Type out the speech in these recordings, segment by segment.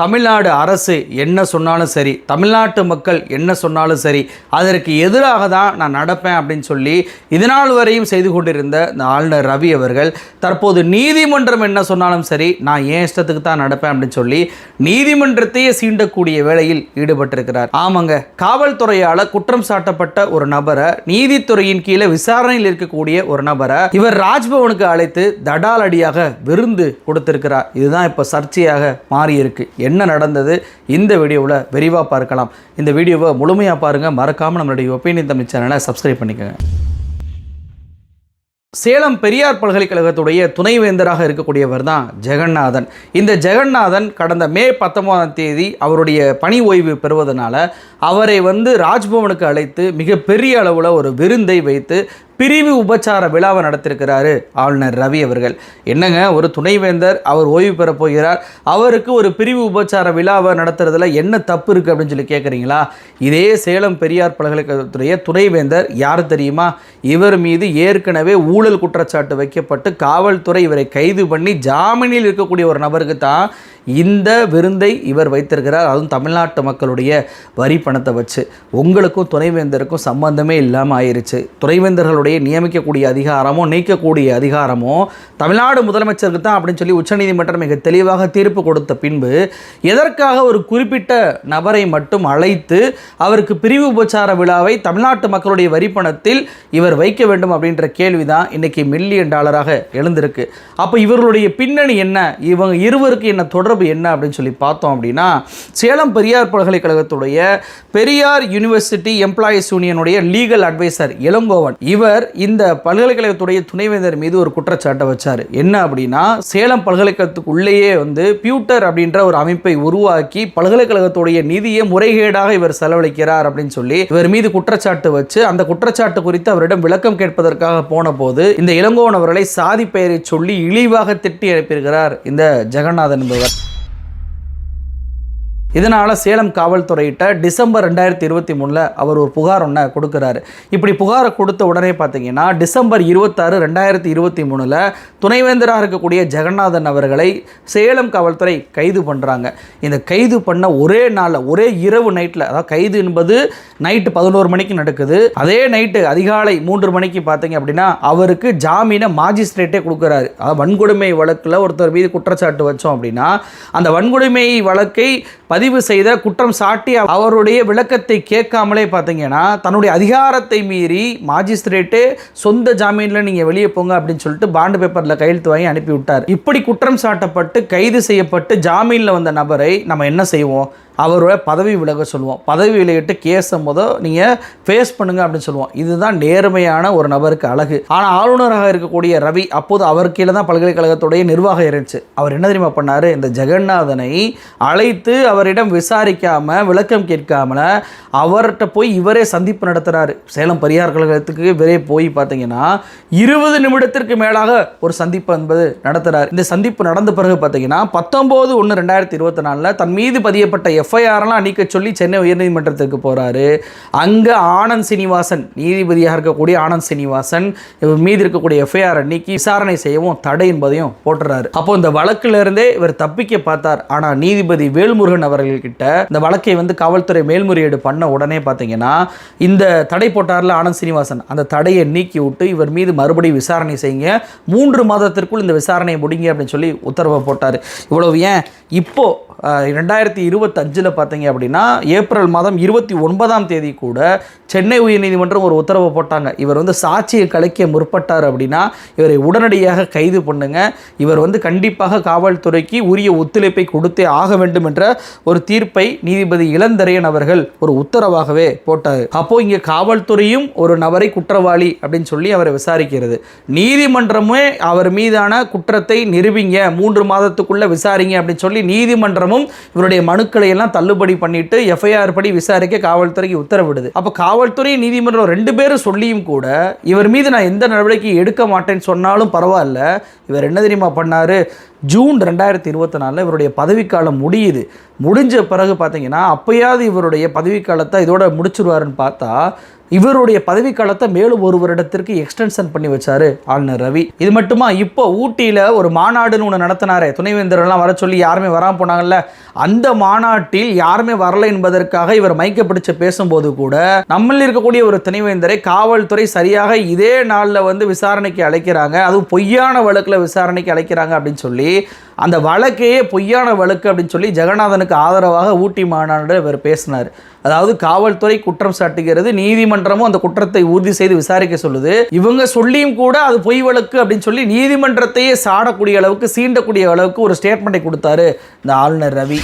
தமிழ்நாடு அரசு என்ன சொன்னாலும் சரி தமிழ்நாட்டு மக்கள் என்ன சொன்னாலும் சரி அதற்கு எதிராக தான் நான் நடப்பேன் அப்படின்னு சொல்லி இதனால் வரையும் செய்து கொண்டிருந்த இந்த ஆளுநர் ரவி அவர்கள் தற்போது நீதிமன்றம் என்ன சொன்னாலும் சரி நான் ஏன் இஷ்டத்துக்கு தான் நடப்பேன் அப்படின்னு சொல்லி நீதிமன்றத்தையே சீண்டக்கூடிய வேலையில் ஈடுபட்டிருக்கிறார். ஆமாங்க காவல்துறையால் குற்றம் சாட்டப்பட்ட ஒரு நபரை நீதித்துறையின் கீழே விசாரணையில் இருக்கக்கூடிய ஒரு நபரை இவர் ராஜ்பவனுக்கு அழைத்து தடாலடியாக விருந்து கொடுத்திருக்கிறார். இதுதான் இப்போ சர்ச்சையாக மாறியிருக்கு. என்ன நடந்தது இந்த வீடியோவில் விரிவாக பார்க்கலாம். இந்த வீடியோவை முழுமையாக பாருங்கள் மறக்காமல் நம்மளுடைய ஒப்பீனியன் தமிழ் சேனலை சப்ஸ்கிரைப் பண்ணிக்கோங்க. சேலம் பெரியார் பல்கலைக்கழகத்துடைய துணைவேந்தராக இருக்கக்கூடியவர் தான் ஜெகநாதன். இந்த ஜெகநாதன் கடந்த மே பத்தொன்பதாம் தேதி அவருடைய பணி ஓய்வு பெறுவதனால அவரை வந்து ராஜ்பவனுக்கு அழைத்து மிகப்பெரிய அளவில் ஒரு விருந்தை வைத்து பிரிவு உபச்சார விழாவை நடத்திருக்கிறாரு ஆளுநர் ரவி அவர்கள். என்னங்க ஒரு துணைவேந்தர் அவர் ஓய்வு பெற போகிறார் அவருக்கு ஒரு பிரிவு உபச்சார விழாவை நடத்துறதுல என்ன தப்பு இருக்குது அப்படின்னு சொல்லி கேட்குறீங்களா இதே சேலம் பெரியார் பல்கலைக்கழகத்துடைய துணைவேந்தர் யார் தெரியுமா? இவர் மீது ஏற்கனவே ஊழல் குற்றச்சாட்டு வைக்கப்பட்டு காவல்துறை இவரை கைது பண்ணி ஜாமீனில் இருக்கக்கூடிய ஒரு நபருக்கு தான் இந்த விருந்தை இவர் வைத்திருக்கிறார். அதுவும் தமிழ்நாட்டு மக்களுடைய வரி பணத்தை வச்சு. உங்களுக்கும் துணைவேந்தருக்கும் சம்பந்தமே இல்லாமல் ஆயிருச்சு. துணைவேந்தர்களுடைய நியமிக்கக்கூடிய அதிகாரமோ நீக்கக்கூடிய அதிகாரமோ தமிழ்நாடு முதலமைச்சருக்கு தான் அப்படின்னு சொல்லி உச்சநீதிமன்றம் மிக தெளிவாக தீர்ப்பு கொடுத்த பின்பு எதற்காக ஒரு குறிப்பிட்ட நபரை மட்டும் அழைத்து அவருக்கு பிரிவு உபச்சார விழாவை தமிழ்நாட்டு மக்களுடைய வரி பணத்தில் இவர் வைக்க வேண்டும் அப்படின்ற கேள்வி தான் இன்னைக்கு மில்லியன் டாலராக எழுந்திருக்கு. அப்போ இவர்களுடைய பின்னணி என்ன? இவங்க இருவருக்கு என்ன தொடர்பு என்ன அப்படின்னு சொல்லி பார்த்தோம் அப்படின்னா சேலம் பெரியார் பல்கலைக்கழகத்துடைய பெரியார் யுனிவர்சிட்டி எம்ப்ளாயீஸ் யூனியனுடைய லீகல் அட்வைசர் இளங்கோவன். இவர் இந்த பல்கலைக்கழகத்துடைய துணைவேந்தர் மீது ஒரு குற்றச்சாட்டை வச்சார். என்ன அப்படின்னா சேலம் பல்கலைக்கழகத்துக்குள்ளேயே வந்து பியூட்டர் அப்படின்ற ஒரு அமைப்பை உருவாக்கி பல்கலைக்கழகத்துடைய நிதியை முறைகேடாக இவர் செலவழிக்கிறார் அப்படின்னு சொல்லி இவர் மீது குற்றச்சாட்டு வச்சு அந்த குற்றச்சாட்டு குறித்து அவரிடம் விளக்கம் கேட்பதற்காக போன போது இந்த இளங்கோவன் அவர்களை சாதி பெயரை சொல்லி இழிவாக திட்டி அனுப்பியிருக்கிறார் இந்த ஜெகநாதன் என்பவர். இதனால் சேலம் காவல்துறையிட்ட டிசம்பர் ரெண்டாயிரத்தி இருபத்தி மூணில் அவர் ஒரு புகார் ஒன்றை கொடுக்குறாரு. இப்படி புகாரை கொடுத்த உடனே பார்த்தீங்கன்னா டிசம்பர் இருபத்தாறு ரெண்டாயிரத்தி இருபத்தி மூணில் துணைவேந்தராக இருக்கக்கூடிய ஜெகநாதன் அவர்களை சேலம் காவல்துறை கைது பண்ணுறாங்க இந்த கைது பண்ண ஒரே நாளில் ஒரே இரவு நைட்டில் அதாவது கைது என்பது நைட்டு பதினோரு மணிக்கு நடக்குது. அதே நைட்டு அதிகாலை மூன்று மணிக்கு பார்த்தீங்க அப்படின்னா அவருக்கு ஜாமீனை மாஜிஸ்ட்ரேட்டே கொடுக்குறாரு. அதாவது வன்கொடுமை வழக்கில் ஒருத்தர் மீது குற்றச்சாட்டு வச்சோம் அப்படின்னா அந்த வன்கொடுமை வழக்கை பதிவு செய்த குற்றம் சாட்டி அவருடைய விளக்கத்தை கேட்காமலே பார்த்தீங்கன்னா தன்னுடைய அதிகாரத்தை மீறி மாஜிஸ்ட்ரேட்டு சொந்த ஜாமீனில் நீங்கள் வெளியே போங்க அப்படின்னு சொல்லிட்டு பாண்டு பேப்பரில் கையெழுத்து வாங்கி அனுப்பி விட்டார் இப்படி குற்றம் சாட்டப்பட்டு கைது செய்யப்பட்டு ஜாமீனில் வந்த நபரை நம்ம என்ன செய்வோம்? அவரோட பதவி விலக சொல்லுவோம். பதவி விலகிட்டு கேஸை முத நீங்கள் ஃபேஸ் பண்ணுங்க அப்படின்னு சொல்லுவோம். இதுதான் நேர்மையான ஒரு நபருக்கு அழகு. ஆனால் ஆளுநராக இருக்கக்கூடிய ரவி அப்போது அவர் கீழே தான் பல்கலைக்கழகத்துடைய நிர்வாகம் இருந்துச்சு. அவர் என்ன தெரியுமா பண்ணார்? இந்த ஜெகநாதனை அழைத்து அவரிடம் விசாரிக்காமல் விளக்கம் கேட்காமல அவர்கிட்ட போய் இவரே சந்திப்பு நடத்துகிறாரு சேலம் பரியார் கழகத்துக்கு இவரே போய் பார்த்தீங்கன்னா இருபது நிமிடத்திற்கு மேலாக ஒரு சந்திப்பு என்பது நடத்துகிறார் இந்த சந்திப்பு நடந்த பிறகு பார்த்தீங்கன்னா பத்தொம்போது ஒன்று ரெண்டாயிரத்தி இருபத்தி நாலில் தன் மீது பதியப்பட்ட எஃப்ஐஆர்லாம் நீக்க சொல்லி சென்னை உயர்நீதிமன்றத்திற்கு போகிறாரு அங்கே ஆனந்த் சீனிவாசன் நீதிபதியாக இருக்கக்கூடிய ஆனந்த் சீனிவாசன் இவர் மீது இருக்கக்கூடிய எஃப்ஐஆரை நீக்கி விசாரணை செய்யவும் தடை என்பதையும் போட்டுறாரு. அப்போ இந்த வழக்கிலிருந்தே இவர் தப்பிக்க பார்த்தார். ஆனால் நீதிபதி வேல்முருகன் அவர்கள்கிட்ட இந்த வழக்கை வந்து காவல்துறை மேல்முறையீடு பண்ண உடனே பார்த்தீங்கன்னா இந்த தடை போட்டார்ல ஆனந்த் சீனிவாசன். அந்த தடையை நீக்கி விட்டு இவர் மீது மறுபடியும் விசாரணை செய்யுங்க. மூன்று மாதத்திற்குள் இந்த விசாரணையை முடிங்க அப்படின்னு சொல்லி உத்தரவை போட்டார். இவ்வளவு ஏன்? இப்போது ரெண்டாயிரத்தி இருபத்தஞ்சில் பார்த்தீங்க அப்படின்னா ஏப்ரல் மாதம் இருபத்தி ஒன்பதாம் தேதி கூட சென்னை உயர்நீதிமன்றம் ஒரு உத்தரவை போட்டாங்க. இவர் வந்து சாட்சியை கலைக்க முற்பட்டார் அப்படின்னா இவரை உடனடியாக கைது பண்ணுங்க. இவர் வந்து கண்டிப்பாக காவல்துறைக்கு உரிய ஒத்துழைப்பை கொடுத்தே ஆக வேண்டும் என்ற ஒரு தீர்ப்பை நீதிபதி இளந்தரையன் அவர்கள் ஒரு உத்தரவாகவே போட்டார். அப்போ இங்கே காவல்துறையும் ஒரு நபரை குற்றவாளி அப்படின்னு சொல்லி அவரை விசாரிக்கிறது. நீதிமன்றமே அவர் மீதான குற்றத்தை நிரூபிங்க மூன்று மாதத்துக்குள்ள விசாரிங்க அப்படின்னு சொல்லி நீதிமன்றமும் இவருடைய மனுக்களை எல்லாம் தள்ளுபடி பண்ணிட்டு எஃப்ஐஆர் படி விசாரிக்க காவல்துறைக்கு உத்தரவிடுது. அப்போ காவல்துறை நீதிமன்றம் ரெண்டு பேரும் சொல்லியும் கூட இவர் மீது நான் எந்த நடவடிக்கையும் எடுக்க மாட்டேன்னு சொன்னாலும் பரவாயில்ல. இவர் என்ன தெரியுமா பண்ணாரு? ஜூன் ரெண்டாயிரத்தி இருபத்தி நாலில் இவருடைய பதவிக்காலம் முடியுது. முடிஞ்ச பிறகு பார்த்தீங்கன்னா அப்பயாவது இவருடைய பதவிக்காலத்தை இதோட முடிச்சிருவாருன்னு பார்த்தா இவருடைய பதவிக்காலத்தை மேலும் ஒரு வருடத்திற்கு எக்ஸ்டென்ஷன் பண்ணி வச்சாரு ஆளுநர் ரவி. இது மட்டுமா இப்போ ஊட்டியில் ஒரு மாநாடுன்னு ஒன்று நடத்தினாரே. துணைவேந்தரெல்லாம் வர சொல்லி யாருமே வராமல் போனாங்கல்ல? அந்த மாநாட்டில் யாருமே வரல என்பதற்காக இவர் மைக்க பிடிச்சு பேசும்போது கூட நம்மளில் இருக்கக்கூடிய ஒரு துணைவேந்தரை காவல்துறை சரியாக இதே நாளில் வந்து விசாரணைக்கு அழைக்கிறாங்க. அதுவும் பொய்யான வழக்கில் விசாரணைக்கு அழைக்கிறாங்க அப்படின்னு சொல்லி அந்த வழக்கையே பொய்யான வழக்கு அப்படின்னு சொல்லி ஜெகநாதனுக்கு ஆதரவாக ஊட்டி மாநாடு இவர் பேசினார். அதாவது காவல்துறை குற்றம் சாட்டுகிறது நீதிமன்றமும் அந்த குற்றத்தை உறுதி செய்து விசாரிக்க சொல்லுது. இவங்க சொல்லியும் கூட அது பொய் வழக்கு அப்படின்னு சொல்லி நீதிமன்றத்தையே சாடக்கூடிய அளவுக்கு சீண்டக்கூடிய அளவுக்கு ஒரு ஸ்டேட்மெண்ட்டை கொடுத்தாரு இந்த ஆளுநர் ரவி.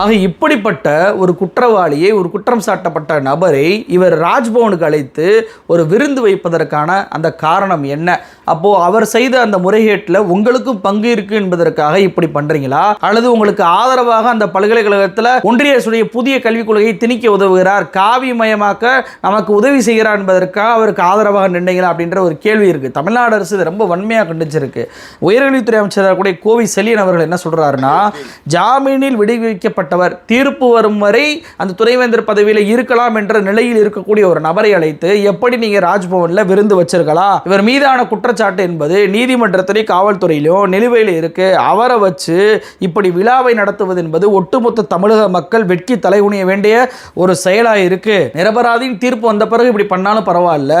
ஆக இப்படிப்பட்ட ஒரு குற்றவாளியை ஒரு குற்றம் சாட்டப்பட்ட நபரை இவர் ராஜ்பவனுக்கு அழைத்து ஒரு விருந்து வைப்பதற்கான அந்த காரணம் என்ன? அப்போது அவர் செய்த அந்த முறைகேட்டில் உங்களுக்கும் பங்கு இருக்கு என்பதற்காக இப்படி பண்ணுறீங்களா அல்லது உங்களுக்கு ஆதரவாக அந்த பல்கலைக்கழகத்தில் ஒன்றிய அரசுடைய புதிய கல்விக் கொள்கையை திணிக்க உதவுகிறார் காவிமயமாக்க நமக்கு உதவி செய்கிறார் என்பதற்காக அவருக்கு ஆதரவாக நின்றீங்களா அப்படின்ற ஒரு கேள்வி இருக்குது தமிழ்நாடு அரசு ரொம்ப வன்மையாக கண்டிச்சிருக்கு. உயர்கல்வித்துறை அமைச்சராக கூட கோவி செலியன் அவர்கள் என்ன சொல்கிறாருன்னா ஜாமீனில் விடுவிக்கப்பட்டவர் தீர்ப்பு வரும் வரை அந்த துணைவேந்தர் பதவியில் இருக்கலாம் என்ற நிலையில் இருக்கக்கூடிய ஒரு நபரை அழைத்து எப்படி நீங்க ராஜ்பவன்ல விருந்து வச்சிருக்கலாம்? இவர் மீதான குற்றச்சாட்டு என்பது நீதிமன்றத்திலையும் காவல்துறையிலும் நிலுவையில் இருக்கு. அவரை வச்சு இப்படி விழாவை நடத்துவது என்பது ஒட்டுமொத்த தமிழக மக்கள் வெட்கி தலைகுனிய வேண்டிய ஒரு செயலாக இருக்கு. நிரபராதின் தீர்ப்பு வந்த பிறகு இப்படி பண்ணாலும் பரவாயில்ல.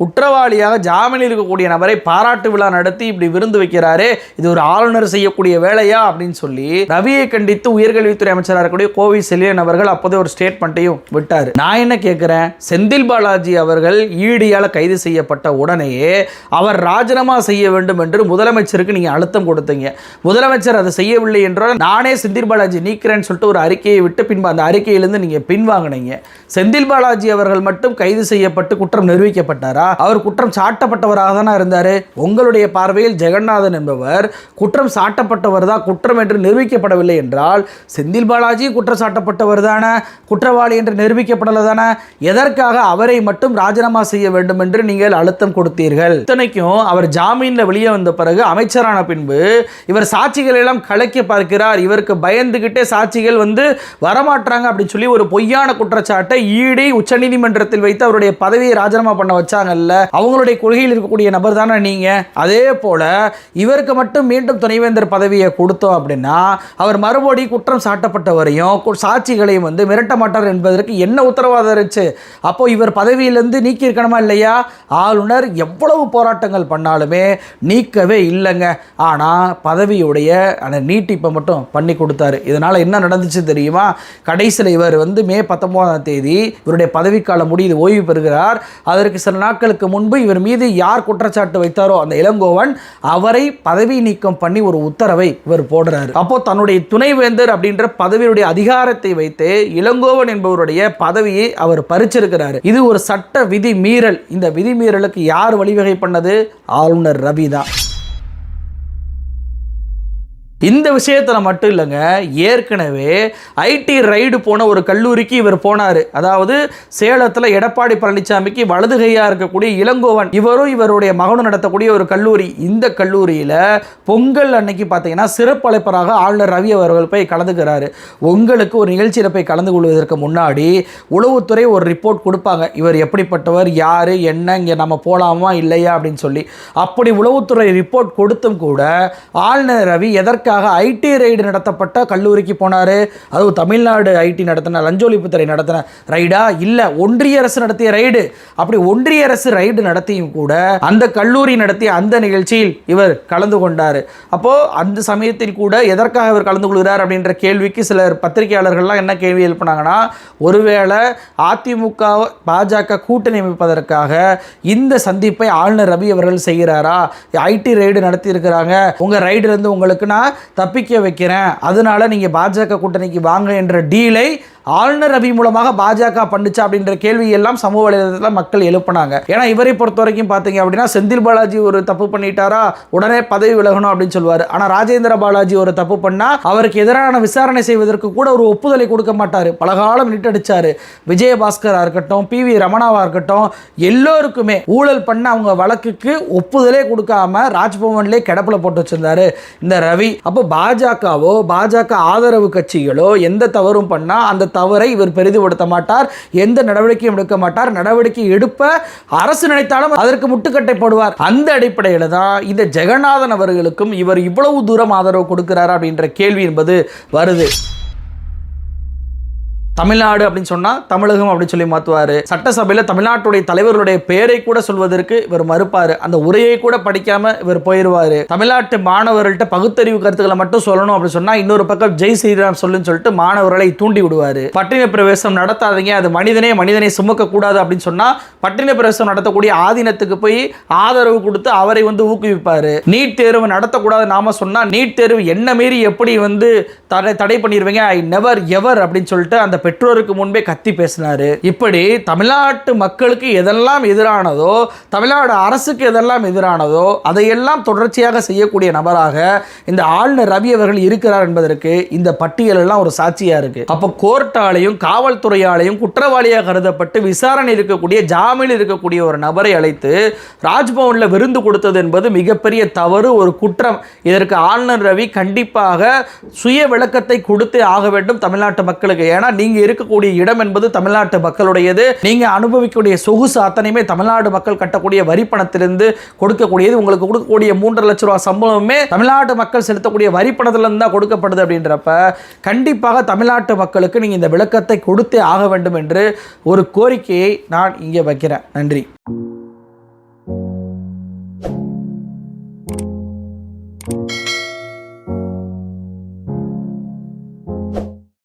குற்றவாளியாக ஜாமீனில் இருக்கக்கூடிய நபரை பாராட்டு விழா நடத்தி இப்படி விருந்து வைக்கிறாரு இது ஒரு ஆளுநர் செய்யக்கூடிய வேலையா அப்படின்னு சொல்லி ரவியை கண்டித்து உயர்கல்வித்துறை அமைச்சராக இருக்கக்கூடிய கோவை செல்லியன் அவர்கள் அப்போதே ஒரு ஸ்டேட்மெண்ட்டையும் விட்டார். நான் என்ன கேட்குறேன் செந்தில் பாலாஜி அவர்கள் ஈடியால் கைது செய்யப்பட்ட உடனேயே அவர் ராஜினாமா செய்ய வேண்டும் என்று முதலமைச்சருக்கு நீங்கள் அழுத்தம் கொடுத்தீங்க. முதலமைச்சர் அதை செய்யவில்லை என்றால் நானே செந்தில் பாலாஜி நீக்கிறேன்னு சொல்லிட்டு ஒரு அறிக்கையை விட்டு பின்பு அந்த அறிக்கையிலிருந்து நீங்கள் பின்வாங்கினீங்க. செந்தில் பாலாஜி அவர்கள் மட்டும் கைது செய்யப்பட்டு குற்றம் நிரூபிக்கப்பட்டாரா? அவர் குற்றம் சாட்டப்பட்டவராக தானே இருந்தார்? உங்களுடைய பார்வையில் ஜெகநாதன் என்பவர் குற்றம் சாட்டப்பட்டவர் தான் குற்றம் என்று நிரூபிக்கப்படவில்லை என்றால் செந்தில் பாலாஜி குற்றம் சாட்டப்பட்டவர் தானே? குற்றவாளி என்று நிரூபிக்கப்படலை தானே? எதற்காக அவரை மட்டும் ராஜினாமா செய்ய வேண்டும் என்று நீங்கள் அழுத்தம் கொடுத்தீர்கள்? இத்தனைக்கும் அவர் ஜாமீனில் வெளியே வந்த பிறகு அமைச்சரான பின்பு இவர் சாட்சிகளை எல்லாம் கலைக்க பார்க்கிறார். இவருக்கு பயந்துகிட்டே சாட்சிகள் வந்து வரமாட்டாங்க அப்படின்னு சொல்லி ஒரு பொய்யான குற்றச்சாட்டை ஈடி உச்சநீதிமன்றத்தில் வைத்து அவருடைய பதவியை ராஜினாமா பண்ண வச்சாங்கல்ல. அவங்களுடைய கொள்கையில் இருக்கக்கூடிய நபர் தானே நீங்க? அதே போல இவருக்கு மட்டும் மீண்டும் துணைவேந்தர் பதவியை கொடுத்தோம் அப்படின்னா அவர் மறுபடி குற்றம் சாட்டப்பட்டவரையும் கு- சாட்சிகளையும் வந்து மிரட்ட மாட்டார் என்பதற்கு என்ன உத்தரவாதம் இருந்துச்சு? அப்போ இவர் பதவியிலிருந்து நீக்கி இருக்கணுமா இல்லையா? ஆளுநர் எவ்வளவு போராட்டங்கள் பண்ணாலுமே நீக்கவே இல்லைங்க. ஆனால் பதவியுடைய அந்த நீட்டிப்பை மட்டும் பண்ணி கொடுத்தாரு. இதனால் என்ன நடந்துச்சு தெரியுமா? கடைசியில் இவர் வந்து மே பத்தொம்போதாம் தேதி இவருடைய பதவிக்காலம் முடியுது ஓய்வு பெறுகிறார். அதற்கு சில நாட்களுக்கு முன்பு இவர் மீது யார் குற்றச்சாட்டு வைத்தாரோ அந்த இளங்கோவன் அவரை பதவி நீக்கம் பண்ணி ஒரு உத்தரவை இவர் போடுறாரு. அப்போ தன்னுடைய துணைவேந்தர் அப்படின்ற பதவியுடைய அதிகாரத்தை வைத்து இளங்கோவன் என்பவருடைய பதவியை அவர் பறிச்சிருக்கிறார். இது ஒரு சட்ட விதி மீறல் இந்த விதி மீறலுக்கு யார் வழிவகை பண்ணது? ஆளுநர் ரவி தான். இந்த விஷயத்தில் மட்டும் இல்லைங்க ஏற்கனவே ஐடி ரைடு போன ஒரு கல்லூரிக்கு இவர் போனார். அதாவது சேலத்தில் எடப்பாடி பழனிசாமிக்கு வலது கையாக இருக்கக்கூடிய இளங்கோவன் இவரும் இவருடைய மகனும் நடத்தக்கூடிய ஒரு கல்லூரி. இந்த கல்லூரியில் பொங்கல் அன்னைக்கு பார்த்தீங்கன்னா சிறப்பழைப்பராக ஆளுநர் ரவி அவர்கள் போய் கலந்துக்கிறாரு. உங்களுக்கு ஒரு நிகழ்ச்சியில் போய் கலந்து கொள்வதற்கு முன்னாடி உளவுத்துறை ஒரு ரிப்போர்ட் கொடுப்பாங்க. இவர் எப்படிப்பட்டவர் யார் என்ன இங்கே நம்ம போகலாமா இல்லையா அப்படின்னு சொல்லி. அப்படி உளவுத்துறை ரிப்போர்ட் கொடுத்தும் கூட ஆளுநர் ரவி எதற்காக ஐடி ரைடு நடத்தப்பட்ட கல்லூரிக்கு போனார். அதுவும் தமிழ்நாடு ஐடி நடத்தின லஞ்ச ஒழிப்புத்துறை நடத்தின ரைடா இல்லை ஒன்றிய அரசு நடத்திய ரைடு அப்படி ஒன்றிய அரசு ரைடு நடத்தியும் கூட அந்த கல்லூரி நடத்திய அந்த நிகழ்ச்சியில் இவர் கலந்து கொண்டார். அப்போது அந்த சமயத்தில் கூட எதற்காக இவர் கலந்து கொள்கிறார் அப்படின்ற கேள்விக்கு சிலர் பத்திரிகையாளர்கள்லாம் என்ன கேள்வி எழுப்பினாங்கன்னா ஒருவேளை அதிமுக பாஜக கூட்டணி அமைப்பதற்காக இந்த சந்திப்பை ஆளுநர் ரவி அவர்கள் செய்கிறாரா? ID ride நடத்தியிருக்கிறாங்க. உங்கள் ரைடுலேருந்து உங்களுக்கு நான் தப்பிக்க வைக்கிறேன். அதனால நீங்கள் பாஜக கூட்டணிக்கு வாங்க என்ற டீலை ஆளுநர் ரவி மூலமாக பாஜக பண்ணுச்சா அப்படின்ற கேள்வி எல்லாம் சமூக வலைதளத்தில் மக்கள் எழுப்புனாங்க. ஏன்னா இவரை பொறுத்த வரைக்கும் பார்த்தீங்க அப்படின்னா செந்தில் பாலாஜி ஒரு தப்பு பண்ணிட்டாரா உடனே பதவி விலகணும் அப்படின்னு சொல்லுவார் ஆனால் ராஜேந்திர பாலாஜி ஒரு தப்பு பண்ணா அவருக்கு எதிரான விசாரணை செய்வதற்கு கூட ஒரு ஒப்புதலை கொடுக்க மாட்டார். பலகாலம் நிட்டடிச்சார். விஜயபாஸ்கராக இருக்கட்டும் பி வி ரமணாவாக இருக்கட்டும் எல்லோருக்குமே ஊழல் பண்ண அவங்க வழக்குக்கு ஒப்புதலே கொடுக்காம ராஜ்பவன்லேயே கிடப்பில் போட்டு வச்சிருந்தாரு இந்த ரவி. அப்போ பாஜகவோ பாஜக ஆதரவு கட்சிகளோ எந்த தவறும் பண்ணால் அந்த தவறை இவர் பெரிதுபடுத்த மாட்டார் எந்த நடவடிக்கையும் எடுக்க மாட்டார் நடவடிக்கை எடுப்ப அரசு நினைத்தாலும் அதற்கு முட்டுக்கட்டை போடுவார். அந்த அடிப்படையில் தான் இந்த ஜெகநாதன் அவர்களுக்கும் இவர் இவ்வளவு தூரம் ஆதரவு கொடுக்கிறார் அப்படின்ற கேள்வி என்பது வருது. தமிழ்நாடு அப்படின்னு சொன்னால் தமிழகம் அப்படின்னு சொல்லி மாற்றுவார் சட்டசபையில் தமிழ்நாட்டுடைய தலைவர்களுடைய பெயரை கூட சொல்வதற்கு இவர் மறுப்பார். அந்த உரையை கூட படிக்காம இவர் போயிடுவார் தமிழ்நாட்டு மாணவர்கள்ட்ட பகுத்தறிவு கருத்துக்களை மட்டும் சொல்லணும் அப்படின்னு சொன்னால் இன்னொரு பக்கம் ஜெய் ஸ்ரீராம் சொல்லுன்னு சொல்லிட்டு மாணவர்களை தூண்டி விடுவார். பட்டின பிரவேசம் நடத்தாதீங்க. அது மனிதனே மனிதனை சுமக்க கூடாது அப்படின்னு சொன்னால் பட்டின பிரவேசம் நடத்தக்கூடிய ஆதீனத்துக்கு போய் ஆதரவு கொடுத்து அவரை வந்து ஊக்குவிப்பார். நீட் தேர்வு நடத்தக்கூடாது நாம சொன்னால் நீட் தேர்வு என்ன மீறி எப்படி வந்து தடை தடை பண்ணிடுவீங்க ஐ நெவர் எவர் அப்படின்னு சொல்லிட்டு அந்த பெற்றோருக்கு முன்பே கத்தி பேசினார். இப்படி தமிழ்நாட்டு மக்களுக்கு எதெல்லாம் எதிரானதோ தமிழ்நாடு அரசுக்கு எதெல்லாம் எதிரானதோ அதையெல்லாம் தொடர்ச்சியாக செய்யக்கூடிய நபராக இந்த ஆளுநர் ரவி அவர்கள் இருக்கிறார் என்பதற்கு இந்த பட்டியல் எல்லாம் ஒரு சாட்சியா இருக்கு. அப்போ கோர்ட்டாலையும் காவல்துறையாலையும் குற்றவாளியாக கருதப்பட்டு விசாரணை இருக்கக்கூடிய ஜாமீன் இருக்கக்கூடிய ஒரு நபரை அழைத்து ராஜ்பவனில் விருந்து கொடுத்தது என்பது மிகப்பெரிய தவறு ஒரு குற்றம். இதற்கு ஆளுநர் ரவி கண்டிப்பாக சுய விளக்கத்தை கொடுத்தே ஆக வேண்டும் தமிழ்நாட்டு மக்களுக்கு. ஏன்னா நீங்க இருக்கக்கூடிய இடம் என்பது தமிழ்நாட்டு மக்களுடையது. நீங்க அனுபவிக்கக்கூடிய சொகுசு அத்தனையுமே தமிழ்நாடு மக்கள் கட்டக்கூடிய வரி பணத்திலிருந்து கொடுக்கக்கூடியது. உங்களுக்கு கொடுக்கக்கூடிய மூன்றரை லட்ச ரூபா சம்பளமே தமிழ்நாட்டு மக்கள் செலுத்தக்கூடிய வரி பணத்திலிருந்து தான் கொடுக்கப்படுது அப்படின்றப்ப கண்டிப்பாக தமிழ்நாட்டு மக்களுக்கு நீங்க இந்த விளக்கத்தை கொடுத்தே ஆக வேண்டும் என்று ஒரு கோரிக்கையை நான் இங்கே வைக்கிறேன். நன்றி.